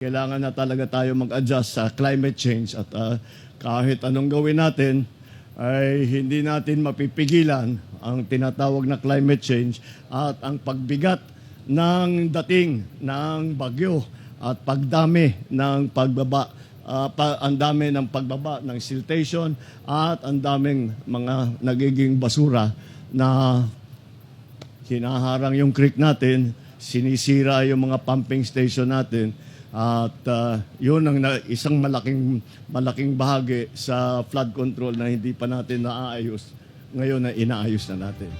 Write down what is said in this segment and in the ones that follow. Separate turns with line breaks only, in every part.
Kailangan na talaga tayo mag-adjust sa climate change at ah, kahit anong gawin natin ay hindi natin mapipigilan ang tinatawag na climate change at ang pagbigat ng dating ng bagyo at pagdami ng pagbaba ah, pa, ang dami ng pagbaba ng siltation at ang daming mga nagiging basura na hinaharang yung creek natin, sinisira yung mga pumping station natin, at ah, yun ang na, isang malaking malaking bahagi sa flood control na hindi pa natin naaayos. Ngayon na inaayos na natin.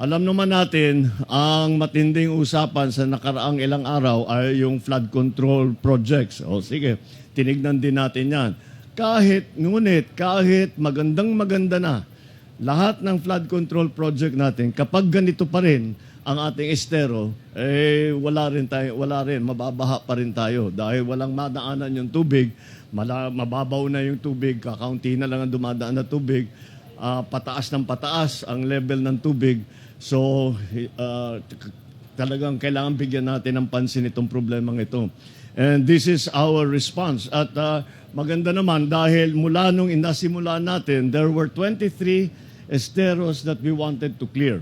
Alam naman natin, ang matinding usapan sa nakaraang ilang araw ay yung flood control projects. O sige, tinignan din natin yan. Kahit, ngunit, kahit magandang maganda na, lahat ng flood control project natin, kapag ganito pa rin ang ating estero, eh wala rin tayo, wala rin, mababaha pa rin tayo dahil walang madaanan yung tubig, mala, mababaw na yung tubig, kakaunti na lang ang dumadaan na tubig, ah, pataas ng pataas ang level ng tubig. So, t- talagang kailangan bigyan natin ng pansin itong problemang ito. And this is our response. At ah, maganda naman dahil mula nung inasimula natin, there were 23 esteros that we wanted to clear.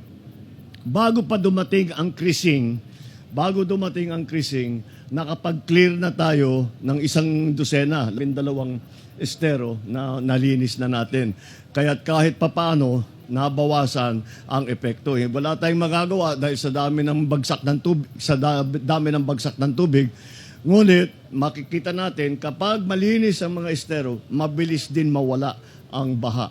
Bago pa dumating ang krising, bago dumating ang krising, nakapag-clear na tayo ng isang dosena, dalawang estero na nalinis na natin. Kaya kahit papano, nabawasan ang epekto. Eh, Wala tayong magagawa dahil sa dami ng bagsak ng tubig, sa da- dami ng bagsak ng tubig. Ngunit makikita natin kapag malinis ang mga estero, mabilis din mawala ang baha.